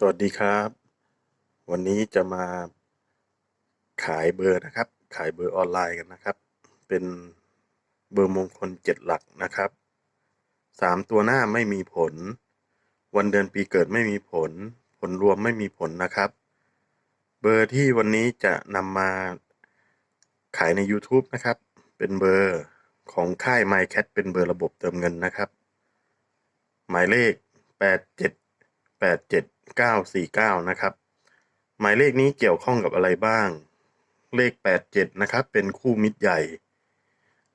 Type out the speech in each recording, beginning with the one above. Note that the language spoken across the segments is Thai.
สวัสดีครับ วันนี้จะมาขายเบอร์นะครับ ขายเบอร์ออนไลน์กันนะครับ เป็นเบอร์มงคลเจ็ดหลักนะครับสามตัวหน้าไม่มีผล วันเดือนปีเกิดไม่มีผล ผลรวมไม่มีผลนะครับ เบอร์ที่วันนี้จะนำมาขายใน YouTube นะครับ เป็นเบอร์ของค่าย MyCat เป็นเบอร์ระบบเติมเงินนะครับ หมายเลข 87 949 นะครับ หมายเลขนี้เกี่ยวข้องกับอะไรบ้าง เลข 87 นะครับ เป็นคู่มิตรใหญ่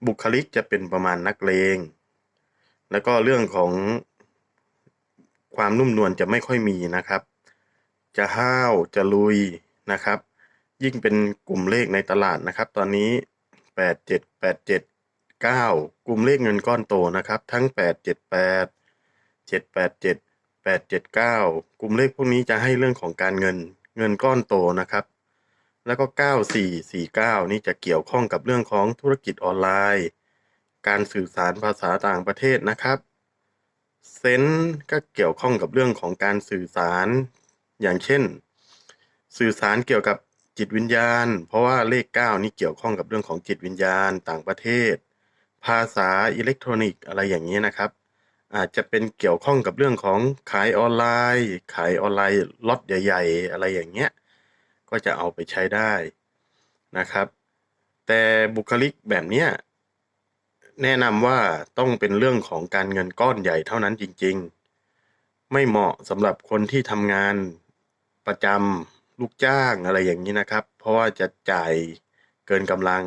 บุคลิกจะเป็นประมาณนักเลง แล้วก็เรื่องของความนุ่มนวลจะไม่ค่อยมีนะครับ จะห้าวจะลุยนะครับ ยิ่งเป็นกลุ่มเลขในตลาดนะครับ ตอนนี้ 87 87 9 กลุ่มเลขเงินก้อนโตนะครับ ทั้ง 878 787 879 กลุ่มเลขพวกนี้จะให้เรื่องของการเงินเงินก้อนโตนะครับ แล้วก็ 9449 นี่จะเกี่ยวข้องกับเรื่องของธุรกิจออนไลน์ การสื่อสารภาษาต่างประเทศนะครับเซนก็เกี่ยวข้องกับเรื่องของการสื่อสารอย่างเช่น สื่อสารเกี่ยวกับจิตวิญญาณ เพราะว่าเลข 9 นี่เกี่ยวข้องกับเรื่องของจิตวิญญาณต่างประเทศ ภาษาอิเล็กทรอนิกส์อะไรอย่างนี้นะครับ อาจจะเป็นเกี่ยวข้องกับเรื่องของขายออนไลน์ ขายออนไลน์ล็อตใหญ่ ๆ อะไรอย่างเงี้ย ก็จะเอาไปใช้ได้นะครับ แต่บุคลิกแบบเนี้ยแนะนำว่าต้องเป็นเรื่องของการเงินก้อนใหญ่เท่านั้นจริง ๆ ไม่เหมาะสำหรับคนที่ทำงานประจำลูกจ้างอะไรอย่างนี้นะครับ เพราะว่าจะจ่ายเกินกำลัง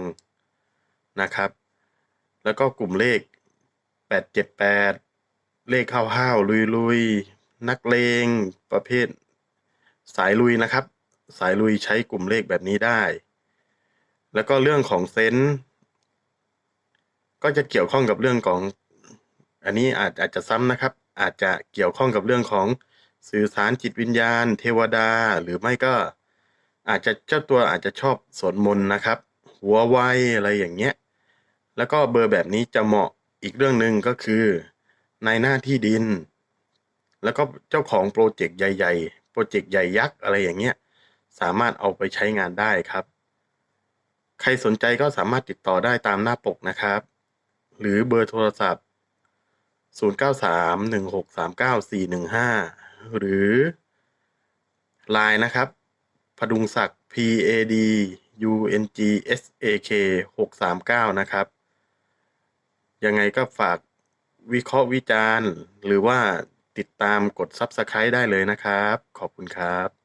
นะครับ แล้วก็กลุ่มเลข 878 เลขห้าวๆลุยๆ นักเลงประเภท สายลุยนะครับ สายลุยใช้กลุ่มเลขแบบนี้ได้ แล้วก็เรื่องของเซนส์ก็จะเกี่ยวข้องกับเรื่องของ อันนี้อาจอาจจะซ้ำนะครับ อาจจะเกี่ยวข้องกับเรื่องของสื่อสารจิตวิญญาณ เทวดาหรือไม่ก็อาจจะเจ้าตัวอาจจะชอบสวดมนต์นะครับ หัวไวอะไรอย่างเงี้ย แล้วก็เบอร์แบบนี้จะเหมาะอีกเรื่องหนึ่งก็คือ ในหน้าที่ดิน แล้วก็เจ้าของโปรเจกต์ใหญ่ ๆ โปรเจกต์ใหญ่ยักษ์อะไรอย่างเงี้ย สามารถเอาไปใช้งานได้ครับ ใครสนใจก็สามารถติดต่อได้ตามหน้าปกนะครับ หรือเบอร์โทรศัพท์ 0931639415 หรือ Line นะครับ พดุงศักดิ์ P A D U N G S A K 639 นะครับ ยังไงก็ฝาก วิเคราะห์วิจารณ์ หรือว่าติดตามกด Subscribe ได้เลยนะครับ ขอบคุณครับ